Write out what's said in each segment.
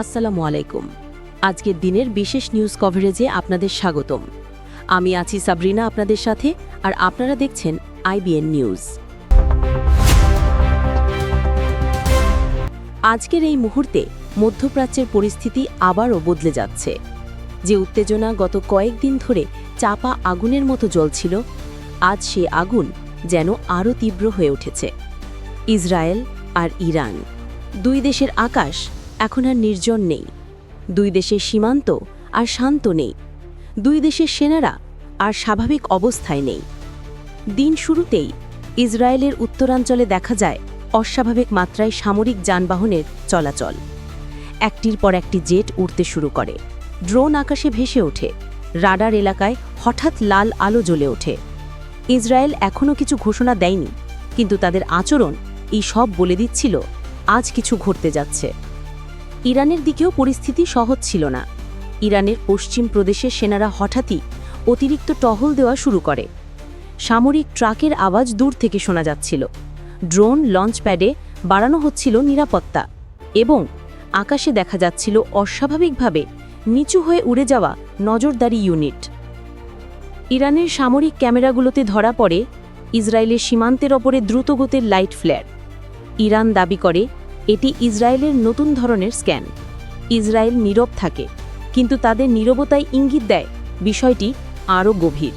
আসসালামু আলাইকুম। আজকের দিনের বিশেষ নিউজ কভারেজে আপনাদের স্বাগতম। আমি আছি সাবরিনা আপনাদের সাথে, আর আপনারা দেখছেন আইবিএন নিউজ আজকের এই মুহূর্তে মধ্যপ্রাচ্যের পরিস্থিতি আবারও বদলে যাচ্ছে। যে উত্তেজনা গত কয়েকদিন ধরে চাপা আগুনের মতো জ্বলছিল, আজ সে আগুন যেন আরও তীব্র হয়ে উঠেছে। ইসরায়েল আর ইরান, দুই দেশের আকাশ এখন আর নির্জন নেই। দুই দেশের সীমান্ত আর শান্ত নেই। দুই দেশের সেনারা আর স্বাভাবিক অবস্থায় নেই। দিন শুরুতেই ইসরায়েলের উত্তরাঞ্চলে দেখা যায় অস্বাভাবিক মাত্রায় সামরিক যানবাহনের চলাচল। একটির পর একটি জেট উড়তে শুরু করে। ড্রোন আকাশে ভেসে ওঠে। রাডার এলাকায় হঠাৎ লাল আলো জ্বলে ওঠে। ইসরায়েল এখনও কিছু ঘোষণা দেয়নি, কিন্তু তাদের আচরণ এই সব বলে দিচ্ছিল, আজ কিছু ঘটতে যাচ্ছে। ইরানের দিকেও পরিস্থিতি সহজ ছিল না। ইরানের পশ্চিম প্রদেশের সেনারা হঠাৎই অতিরিক্ত টহল দেওয়া শুরু করে। সামরিক ট্রাকের আওয়াজ দূর থেকে শোনা যাচ্ছিল। ড্রোন লঞ্চ প্যাডে বাড়ানো হচ্ছিল নিরাপত্তা এবং আকাশে দেখা যাচ্ছিল অস্বাভাবিকভাবে নিচু হয়ে উড়ে যাওয়া নজরদারি ইউনিট। ইরানের সামরিক ক্যামেরাগুলোতে ধরা পড়ে ইসরায়েলের সীমান্তের ওপরে দ্রুতগতির লাইট ফ্ল্যার। ইরান দাবি করে এটি ইসরায়েলের নতুন ধরনের স্ক্যান। ইসরায়েল নীরব থাকে, কিন্তু তাদের নীরবতায় ইঙ্গিত দেয় বিষয়টি আরও গভীর।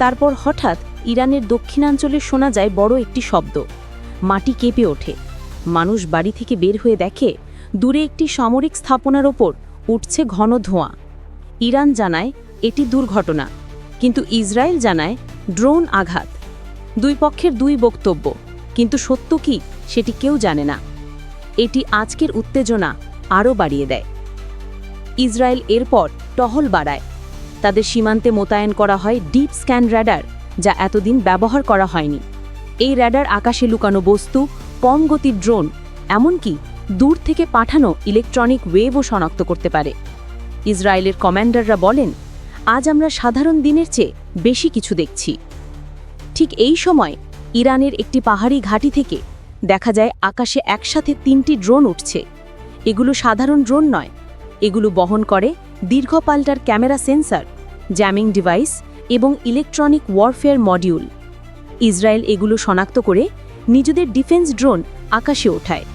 তারপর হঠাৎ ইরানের দক্ষিণাঞ্চলে শোনা যায় বড় একটি শব্দ। মাটি কেঁপে ওঠে। মানুষ বাড়ি থেকে বের হয়ে দেখে, দূরে একটি সামরিক স্থাপনার ওপর উঠছে ঘন ধোঁয়া। ইরান জানায় এটি দুর্ঘটনা, কিন্তু ইসরায়েল জানায় ড্রোন আঘাত। দুই পক্ষের দুই বক্তব্য, কিন্তু সত্য কি? সেটি কেউ জানে না। এটি আজকের উত্তেজনা আরও বাড়িয়ে দেয়। ইসরায়েল এরপর টহল বাড়ায়। তাদের সীমান্তে মোতায়েন করা হয় ডিপ স্ক্যান র্যাডার, যা এতদিন ব্যবহার করা হয়নি। এই র্যাডার আকাশে লুকানো বস্তু, কম গতির ড্রোন, এমনকি দূর থেকে পাঠানো ইলেকট্রনিক ওয়েভও শনাক্ত করতে পারে। ইসরায়েলের কমান্ডাররা বলেন, আজ আমরা সাধারণ দিনের চেয়ে বেশি কিছু দেখছি। ঠিক এই সময় ইরানের একটি পাহাড়ি ঘাঁটি থেকে দেখা যায় আকাশে একসাথে তিনটি ড্রোন উঠছে। এগুলো সাধারণ ড্রোন নয়। এগুলো বহন করে দীর্ঘ পাল্টার ক্যামেরা সেন্সর, জ্যামিং ডিভাইস এবং ইলেকট্রনিক ওয়ারফেয়ার মডিউল। ইসরায়েল এগুলো শনাক্ত করে নিজেদের ডিফেন্স ড্রোন আকাশে ওঠায়।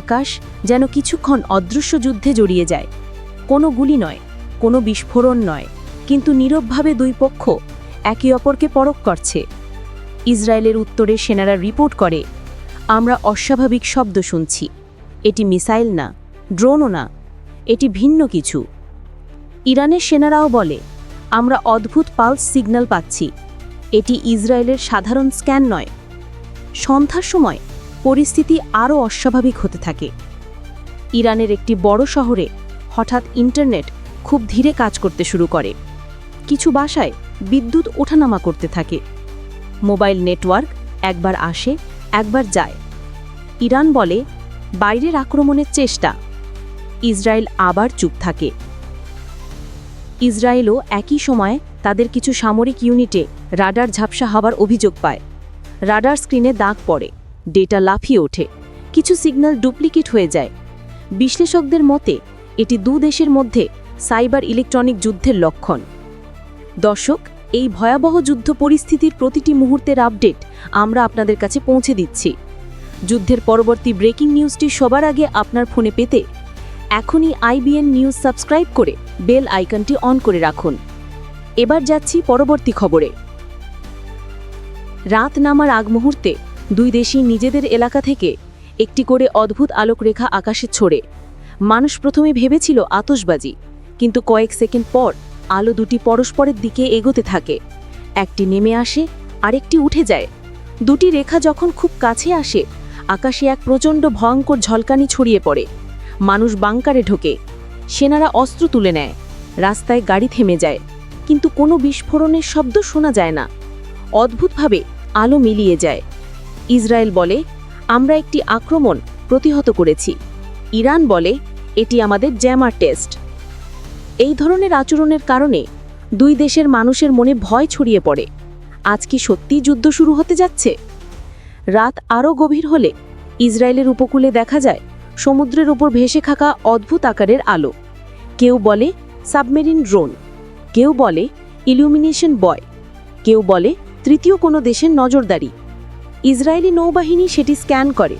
আকাশ যেন কিছুক্ষণ অদৃশ্য যুদ্ধে জড়িয়ে যায়। কোনো গুলি নয়, কোনো বিস্ফোরণ নয়, কিন্তু নীরবভাবে দুই পক্ষ একে অপরকে পরখ করছে। ইসরায়েলের উত্তরে সেনারা রিপোর্ট করে আমরা অস্বাভাবিক শব্দ শুনছি। এটি মিসাইল না, ড্রোনও না, এটি ভিন্ন কিছু। ইরানের সেনারাও বলে, আমরা অদ্ভুত পালস সিগন্যাল পাচ্ছি। এটি ইসরায়েলের সাধারণ স্ক্যান নয়। সন্ধ্যার সময় পরিস্থিতি আরও অস্বাভাবিক হতে থাকে। ইরানের একটি বড় শহরে হঠাৎ ইন্টারনেট খুব ধীরে কাজ করতে শুরু করে। কিছু বাসায় বিদ্যুৎ ওঠানামা করতে থাকে। মোবাইল নেটওয়ার্ক একবার আসে একবার যায়। ইরান বলে, বাইরের আক্রমণের চেষ্টা। ইসরায়েল আবার চুপ থাকে। ইসরায়েলও একই সময়ে তাদের কিছু সামরিক ইউনিটে রাডার ঝাপসা হওয়ার অভিযোগ পায়। রাডার স্ক্রিনে দাগ পড়ে, ডেটা লাফিয়ে ওঠে, কিছু সিগন্যাল ডুপ্লিকেট হয়ে যায়। বিশ্লেষকদের মতে, এটি দু দেশের মধ্যে সাইবার ইলেকট্রনিক যুদ্ধের লক্ষণ। দর্শক এই ভয়াবহ যুদ্ধ পরিস্থিতির প্রতিটি মুহূর্তের আপডেট আমরা আপনাদের কাছে পৌঁছে দিচ্ছি। যুদ্ধের পরবর্তী ব্রেকিং নিউজটি সবার আগে আপনার ফোনে পেতে এখনই আইবিএন নিউজ সাবস্ক্রাইব করে বেল আইকনটি অন করে রাখুন। এবার যাচ্ছি পরবর্তী খবরে। রাত নামার আগ মুহূর্তে দুই দেশই নিজেদের এলাকা থেকে একটি করে অদ্ভুত আলোকরেখা আকাশে ছড়ে। মানুষ প্রথমে ভেবেছিল আতসবাজি কিন্তু কয়েক সেকেন্ড পর আলো দুটি পরস্পরের দিকে এগোতে থাকে। একটি নেমে আসে, আরেকটি উঠে যায়। দুটি রেখা যখন খুব কাছে আসে, আকাশে এক প্রচণ্ড ভয়ঙ্কর ঝলকানি ছড়িয়ে পড়ে। মানুষ বাংকারে ঢোকে। সেনারা অস্ত্র তুলে নেয়। রাস্তায় গাড়ি থেমে যায়। কিন্তু কোনো বিস্ফোরণের শব্দ শোনা যায় না। অদ্ভুতভাবে আলো মিলিয়ে যায়। ইসরায়েল বলে, আমরা একটি আক্রমণ প্রতিহত করেছি। ইরান বলে, এটি আমাদের জ্যামার টেস্ট। এই ধরনের আচরণের কারণে দুই দেশের মানুষের মনে ভয় ছড়িয়ে পড়ে। আজ কি সত্যিই যুদ্ধ শুরু হতে যাচ্ছে? রাত আরও গভীর হলে ইসরায়েলের উপকূলে দেখা যায় সমুদ্রের ওপর ভেসে থাকা অদ্ভুত আকারের আলো। কেউ বলে সাবমেরিন ড্রোন, কেউ বলে ইলুমিনেশন বয়, কেউ বলে তৃতীয় কোনো দেশের নজরদারি। ইসরায়েলি নৌবাহিনী সেটি স্ক্যান করে,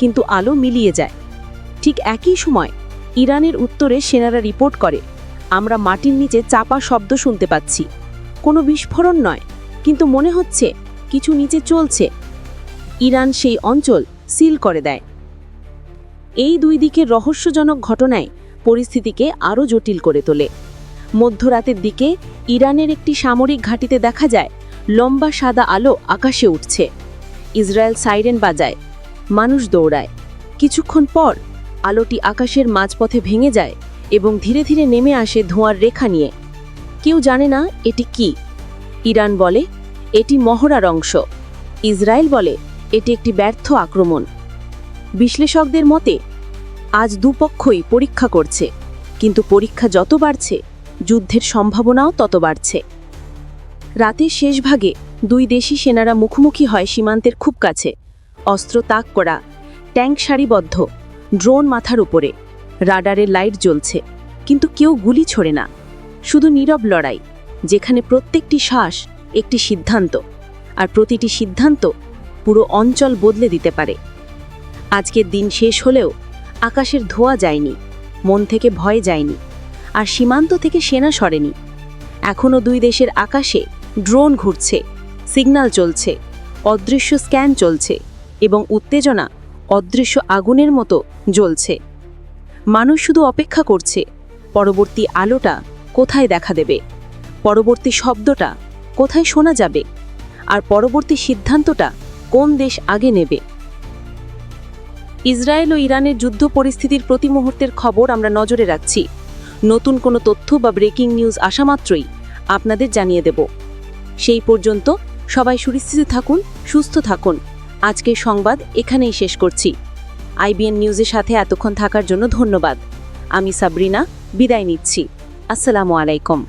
কিন্তু আলো মিলিয়ে যায়। ঠিক একই সময় ইরানের উত্তরে সেনারা রিপোর্ট করে আমরা মাটির নিচে চাপা শব্দ শুনতে পাচ্ছি। কোনো বিস্ফোরণ নয়, কিন্তু মনে হচ্ছে কিছু নিচে চলছে। ইরান সেই অঞ্চল সিল করে দেয়। এই দুই দিকের রহস্যজনক ঘটনায় পরিস্থিতিকে আরও জটিল করে তোলে। মধ্যরাতের দিকে ইরানের একটি সামরিক ঘাঁটিতে দেখা যায়, লম্বা সাদা আলো আকাশে উঠছে। ইসরায়েল সাইরেন বাজায়, মানুষ দৌড়ায়। কিছুক্ষণ পর আলোটি আকাশের মাঝপথে ভেঙে যায় এবং ধীরে ধীরে নেমে আসে ধোঁয়ার রেখা নিয়ে। কেউ জানে না এটি কি। ইরান বলে, এটি মহড়ার অংশ। ইসরায়েল বলে, এটি একটি ব্যর্থ আক্রমণ। বিশ্লেষকদের মতে, আজ দুপক্ষই পরীক্ষা করছে, কিন্তু পরীক্ষা যত বাড়ছে, যুদ্ধের সম্ভাবনাও তত বাড়ছে। রাতের শেষ ভাগে দুই দেশি সেনারা মুখোমুখি হয় সীমান্তের খুব কাছে, অস্ত্র তাক করা, ট্যাঙ্ক সারিবদ্ধ, ড্রোন মাথার উপরে। রাডারের লাইট জ্বলছে, কিন্তু কেউ গুলি ছোড়ে না। শুধু নীরব লড়াই, যেখানে প্রত্যেকটি শ্বাস একটি সিদ্ধান্ত, আর প্রতিটি সিদ্ধান্ত পুরো অঞ্চল বদলে দিতে পারে। আজকের দিন শেষ হলেও আকাশের ধোয়া যায়নি, মন থেকে ভয় যায়নি, আর সীমান্ত থেকে সেনা সরেনি। এখনও দুই দেশের আকাশে ড্রোন ঘুরছে সিগন্যাল চলছে, অদৃশ্য স্ক্যান চলছে, এবং উত্তেজনা অদৃশ্য আগুনের মতো জ্বলছে। মানুষ শুধু অপেক্ষা করছে, পরবর্তী আলোটা কোথায় দেখা দেবে? পরবর্তী শব্দটা কোথায় শোনা যাবে? আর পরবর্তী সিদ্ধান্তটা কোন দেশ আগে নেবে? ইসরায়েল ও ইরানের যুদ্ধ পরিস্থিতির প্রতি মুহূর্তের খবর আমরা নজরে রাখছি। নতুন কোনো তথ্য বা ব্রেকিং নিউজ আসা মাত্রই আপনাদের জানিয়ে দেব। সেই পর্যন্ত সবাই সুরিস্থিত থাকুন, সুস্থ থাকুন। আজকের সংবাদ এখানেই শেষ করছি। আইবিএন নিউজের সাথে এতক্ষণ থাকার জন্য ধন্যবাদ। আমি সাবরিনা বিদায় নিচ্ছি। আসসালামু আলাইকুম।